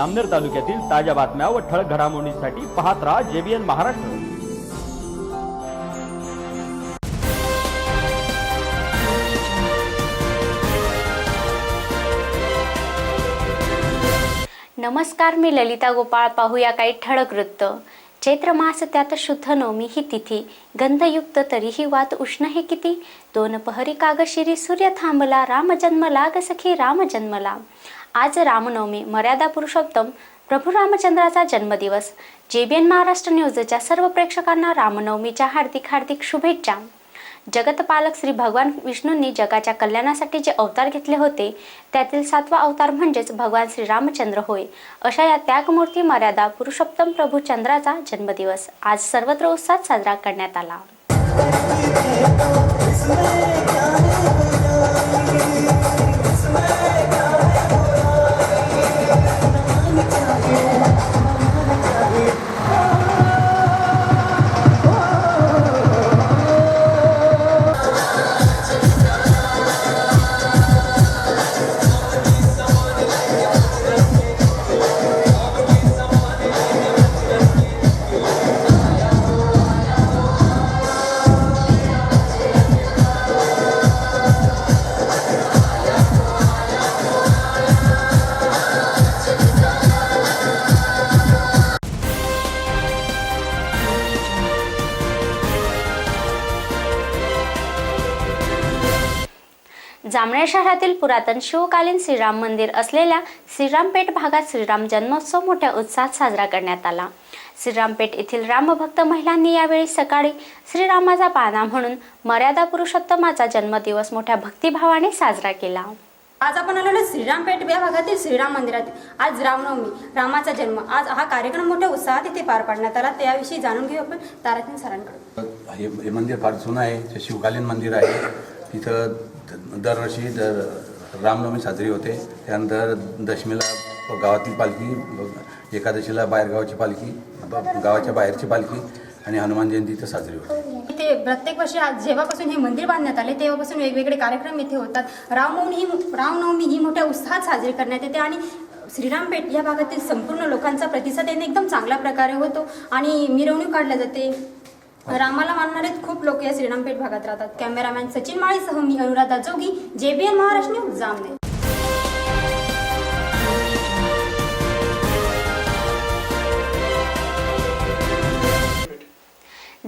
आमनेर तालुक्यातील ताज्या बातम्या व ठळक घडामोडींसाठी पाहत राहा जेबीएन महाराष्ट्र. नमस्कार मी ललिता गोपाळ. पाहूया काही ठळक वृत्त. चैत्र मास त्यात शुद्ध नवमी ही तिथी. गंधयुक्त तरीही वात उष्ण हे किती? दोन पहरी कागशिरी सूर्य थांबला राम जन्मला ग सखी राम जन्मला आज रामनवमी मर्यादा पुरुषोत्तम प्रभू रामचंद्राचा जन्मदिवस. जेबीएन महाराष्ट्र न्यूजच्या सर्व प्रेक्षकांना रामनवमीच्या हार्दिक हार्दिक शुभेच्छा. जगतपालक श्री भगवान विष्णूंनी जगाच्या कल्याणासाठी जे अवतार घेतले होते त्यातील सातवा अवतार म्हणजेच भगवान श्री रामचंद्र होय अशा या त्यागमूर्ती मर्यादा पुरुषोत्तम प्रभू चंद्राचा जन्मदिवस आज सर्वत्र उत्साहात साजरा करण्यात आला. जामनेर शहरातील पुरातन शिवकालीन श्रीराम मंदिर असलेल्या श्रीरामपेठ भागात श्रीराम जन्मोत्सव मोठ्या उत्साहात साजरा करण्यात आला. श्रीरामपेठ येथील रामभक्त महिलांनी यावेळी सकाळी श्रीरामाचा पाना म्हणून मर्यादा पुरुषोत्तमाचा जन्मदिवस मोठ्या भक्तिभावाने साजरा केला. आज आपण आलेलो श्रीरामपेठ या भागातील श्रीराम मंदिरात आज रामनवमी रामाचा जन्म. आज हा कार्यक्रम मोठ्या उत्साहात इथे पार पाडण्यात आला. त्याविषयी जाणून घेऊ आपण. ताराचंद सरांकडे हे मंदिर फार जुनं आहे. शिवकालीन मंदिर आहे तिथं द- दरवर्षी दर रामनवमी साजरी होते. त्यानंतर दशमीला गावातील पालखी एकादशीला बाहेरगावाची पालखी गावाच्या बाहेरची पालखी आणि हनुमान जयंती इथं साजरी होते. इथे प्रत्येक वर्षी आज जेव्हापासून हे मंदिर बांधण्यात आले तेव्हापासून वेगवेगळे कार्यक्रम इथे होतात. रामनवमी ही रामनवमी ही मोठ्या उत्साहात साजरी करण्यात येते आणि श्रीरामपेठ या भागातील संपूर्ण लोकांचा प्रतिसाद याने एकदम चांगल्या प्रकारे होतो आणि मिरवणूक काढल्या जाते. रामाला मानणारे खूप लोक या श्रीरामपेठ भागात राहतात. कॅमेरामॅन सचिन माळीसह मी अनुराधा जोगी जेबीएन महाराष्ट्र न्यूज जामनेर.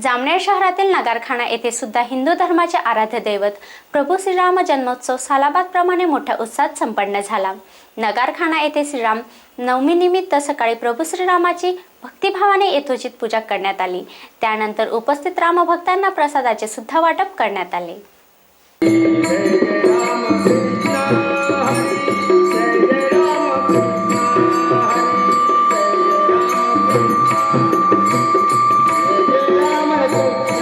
जामनेर शहरातील नगारखाना येथे सुद्धा हिंदू धर्माचे आराध्य दैवत प्रभू श्रीराम जन्मोत्सव सालाबादप्रमाणे मोठ्या उत्साहात संपन्न झाला. नगारखाना येथे श्रीराम नवमीनिमित्त सकाळी प्रभू श्रीरामाची भक्तिभावाने यथोचित पूजा करण्यात आली. त्यानंतर उपस्थित रामभक्तांना प्रसादाचे सुद्धा वाटप करण्यात आले.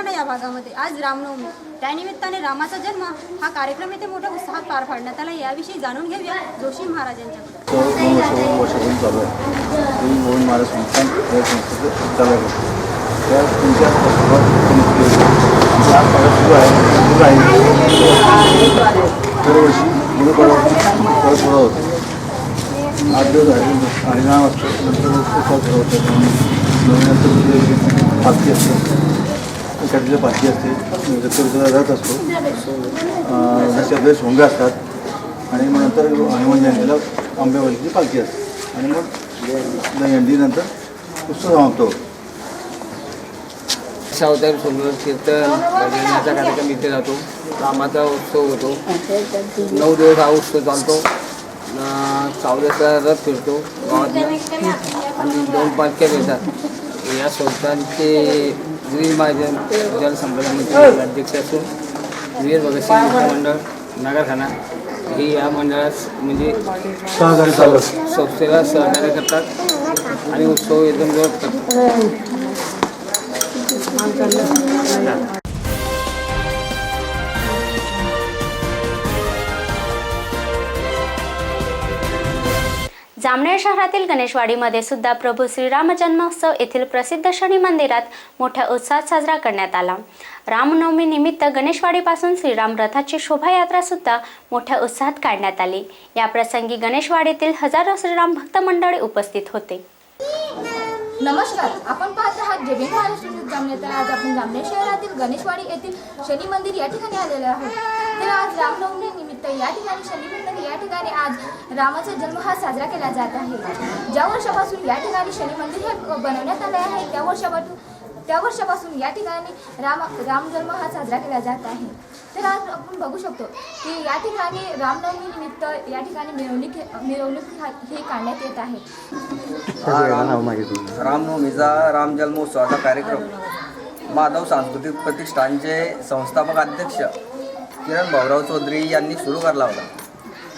परिसरातील या भागामध्ये आज रामनवमी. त्यानिमित्ताने रामाचा जन्म हा कार्यक्रम येथे मोठ्या उत्साहात पार पाडण्यात आला. याविषयी जाणून घेऊया जोशी महाराज आठ दिवस आणि हरिनाम असतं. नंतर उत्सव नवीन असतं नंतर असतं. एखादीला पाठी असते म्हणजे दत्तगुरुला रथ असतो. दशरथ सोंगा असतात. आणि मग नंतर हनुमान जयंतीला आंबेवालीची पालखी असते. आणि मग दहीहंडीनंतर उत्सव समाप्त होतो. सावतार सुंदर कीर्तन भजनाचा कार्यक्रम इथे जातो. रामाचा उत्सव होतो. नऊ दिवस हा उत्सव चालतो. सावल्याचा रथ फिरतो. गावातला आणि दोन पालख्या मिळतात. या संस्थांचे श्री महाजन जलसंपदा मंडळाचे अध्यक्ष असून वीर भगतसिंग मित्र मंडळ नगरखाना ही या मंडळास म्हणजे सहकारी चालक संस्थेला सहकार्य करतात आणि उत्सव एकदम जोर करतात जामनेर शहरातील गणेशवाडीमध्ये सुद्धा प्रभू श्रीराम जन्मोत्सव येथील प्रसिद्ध शनी मंदिरात मोठ्या उत्साहात साजरा करण्यात आला. रामनवमी निमित्त गणेशवाडीपासून श्रीराम रथाची शोभायात्रा सुद्धा मोठ्या उत्साहात काढण्यात आली. या प्रसंगी गणेशवाडीतील हजारो श्रीराम भक्त मंडळी उपस्थित होते. नमस्कार. आपण पाहत आहात जेबीन महाराष्ट्र जामनेर. तर आज आपण जामनेर शहरातील गणेशवाडी येथील शनी मंदिर या ठिकाणी आलेलो आहोत. तर आज रामनवमी निमित्त या ठिकाणी शनी ठिकाणी आज रामाचा जन्म हा साजरा केला जात आहे. ज्या वर्षापासून या ठिकाणी शनी मंदिर हे बनवण्यात आले आहे त्या वर्षापासून त्या वर्षापासून या ठिकाणी राम राम जन्म हा साजरा केला जात आहे. तर आज आपण बघू शकतो की या ठिकाणी रामनवमी निमित्त या ठिकाणी मिरवणूक मिरवणूक हे काढण्यात येत आहे. रामनवमीचा राम जन्मोत्सवाचा कार्यक्रम. माधव सांस्कृतिक प्रतिष्ठानचे संस्थापक अध्यक्ष किरण भाऊराव चौधरी यांनी सुरू करला होता.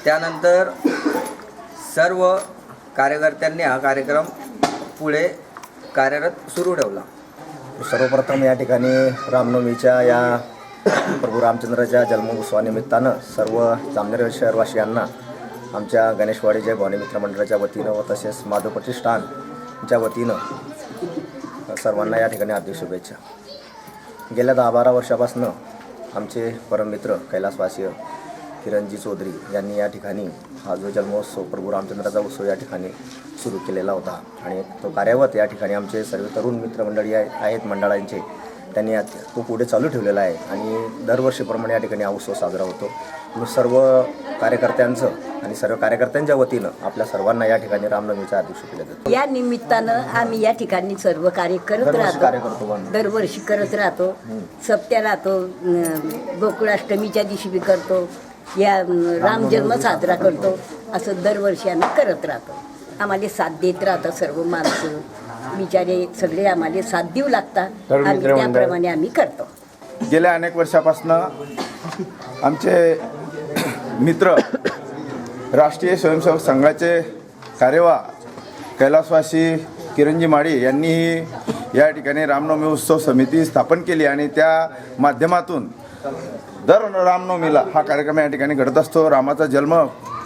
त्यानंतर सर्व कार्यकर्त्यांनी हा कार्यक्रम पुढे कार्यरत सुरू ठेवला. सर्वप्रथम या ठिकाणी रामनवमीच्या या प्रभू रामचंद्राच्या जन्मोत्सवानिमित्तानं सर्व जामनेर शहरवासियांना आमच्या गणेशवाडीच्या जय भवानी मित्र मंडळाच्या वतीनं व तसेच माधव प्रतिष्ठानच्या वतीनं सर्वांना या ठिकाणी हार्दिक शुभेच्छा. गेल्या दहा बारा वर्षापासून आमचे परममित्र कैलासवासीय किरणजी चौधरी यांनी या ठिकाणी हा जो जन्मोत्सव प्रभू रामचंद्राचा उत्सव या ठिकाणी सुरू केलेला होता. आणि तो कार्यवत या ठिकाणी आमचे सर्व तरुण मित्रमंडळी आहे- आहेत मंडळांचे त्यांनी तो पुढे चालू ठेवलेला आहे. आणि दरवर्षीप्रमाणे या ठिकाणी हा उत्सव साजरा होतो. मी सर्व कार्यकर्त्यांचं आणि सर्व कार्यकर्त्यांच्या वतीनं आपल्या सर्वांना या ठिकाणी रामनवमीच्या हार्दिक शुभेच्छा देतो. या निमित्तानं आम्ही या ठिकाणी सर्व कार्य करत दरवर्षी कार्य करतो राहतो. दरवर्षी करत राहतो. सप्त्या राहतो गोकुळाष्टमीच्या दिवशी बी करतो. या अं, राम जन्म साजरा करतो. असं दरवर्षी आम्ही करत राहतो. आम्हाला साथ देत राहतात सर्व माणसं. बिचारे सगळे आम्हाला साथ देऊ लागतात. मित्रमंडळ. त्याप्रमाणे आम्ही करतो. गेल्या अनेक वर्षापासून आमचे मित्र राष्ट्रीय स्वयंसेवक संघाचे कार्यवाह कैलासवासी किरणजी माळी यांनीही या ठिकाणी रामनवमी उत्सव समिती स्थापन केली आणि त्या माध्यमातून दर रामनवमीला हा कार्यक्रम या ठिकाणी घडत असतो. रामाचा जन्म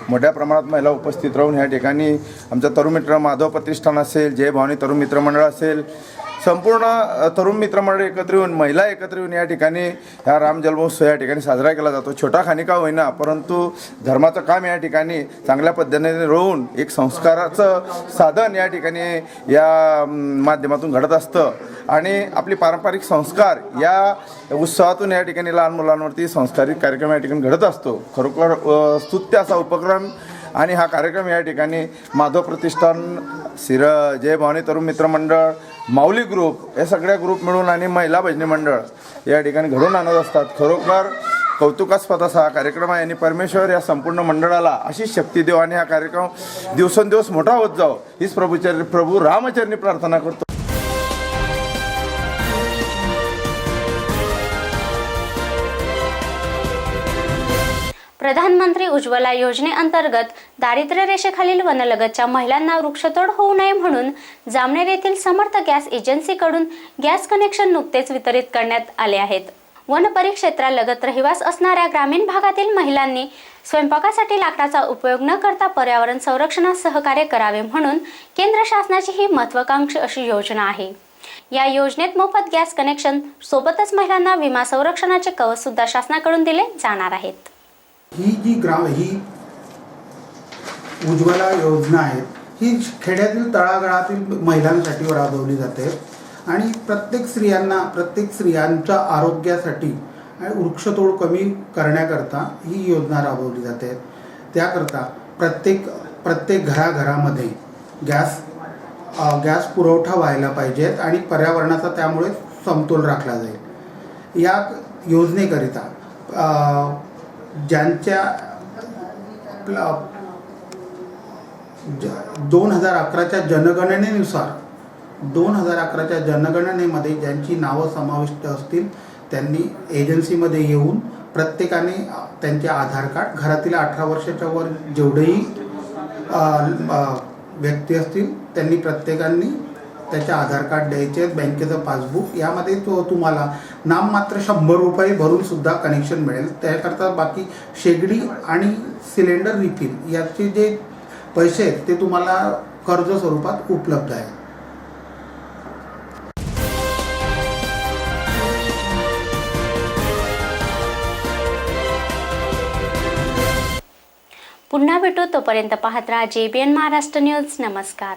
मोठ्या प्रमाणात महिला उपस्थित राहून या ठिकाणी आमचा तरुण मित्र माधव प्रतिष्ठान असेल जय भवानी तरुण मित्र मंडळ असेल संपूर्ण तरुण मित्रमंडळ एकत्र येऊन महिला एकत्र येऊन या ठिकाणी हा राम जन्मोत्सव या ठिकाणी साजरा केला जातो. छोटा खानिका होईना परंतु धर्माचं काम या ठिकाणी चांगल्या पद्धतीने रोवून एक संस्काराचं साधन या ठिकाणी या माध्यमातून घडत असतं. आणि आपली पारंपरिक संस्कार या उत्सवातून या ठिकाणी लहान मुलांवरती संस्कारित कार्यक्रम या ठिकाणी घडत असतो. खरोखर स्तुत्य असा उपक्रम आणि हा कार्यक्रम या ठिकाणी माधव प्रतिष्ठान सिर जय भवानी तरुण मित्रमंडळ माऊली ग्रुप या सगळ्या ग्रुप मिळून आणि महिला भजनी मंडळ या ठिकाणी घडून आणत असतात. खरोखर कौतुकास्पद असा हा कार्यक्रम आहे आणि परमेश्वर या संपूर्ण मंडळाला अशी शक्ती देव आणि हा कार्यक्रम दिवसेंदिवस मोठा होत जाओ हीच प्रभूचर प्रभू रामचरणी प्रार्थना करतो. प्रधानमंत्री उज्ज्वला योजनेअंतर्गत दारिद्र्य रेषेखालील वनलगतच्या महिलांना वृक्षतोड होऊ नये म्हणून जामनेर येथील समर्थ गॅस एजन्सीकडून गॅस कनेक्शन नुकतेच वितरित करण्यात आले आहेत. वन परिक्षेत्रालगत रहिवास असणाऱ्या ग्रामीण भागातील महिलांनी स्वयंपाकासाठी लाकडाचा उपयोग न करता पर्यावरण संरक्षणास सहकार्य करावे म्हणून केंद्र शासनाची ही महत्वाकांक्षी अशी योजना आहे. या योजनेत मोफत गॅस कनेक्शन सोबतच महिलांना विमा संरक्षणाचे कवच सुद्धा शासनाकडून दिले जाणार आहेत. ही जी ग्राम ही उज्ज्वला योजना आहे ही खेड्यातील तळागाळातील महिलांसाठी राबवली जाते आणि प्रत्येक स्त्रियांना प्रत्येक स्त्रियांच्या आरोग्यासाठी आणि वृक्षतोड कमी करण्याकरता ही योजना राबवली जाते. त्याकरता प्रत्येक प्रत्येक घराघरामध्ये गॅस गॅस पुरवठा व्हायला पाहिजेत आणि पर्यावरणाचा त्यामुळे समतोल राखला जाईल. या योजनेकरिता ज्यांच्या दोन हजार अकराच्या जनगणनेनुसार दोन हजार अकराच्या जनगणनेमध्ये ज्यांची नावं समाविष्ट असतील त्यांनी एजन्सीमध्ये येऊन प्रत्येकाने त्यांचे आधार कार्ड घरातील अठरा वर्षाच्या वर जेवढेही व्यक्ती असतील त्यांनी प्रत्येकांनी त्याचे आधार कार्ड द्यायचे आहेत बँकेचं पासबुक यामध्ये तो तुम्हाला नाममात्र शंभर रुपये भरून सुद्धा कनेक्शन मिळेल. त्याकरता बाकी शेगडी आणि सिलेंडर रिफिल याचे जे पैसे आहेत ते तुम्हाला कर्ज स्वरूपात उपलब्ध आहे. पुन्हा भेटू तोपर्यंत पाहत राहा जेबीएन महाराष्ट्र न्यूज नमस्कार.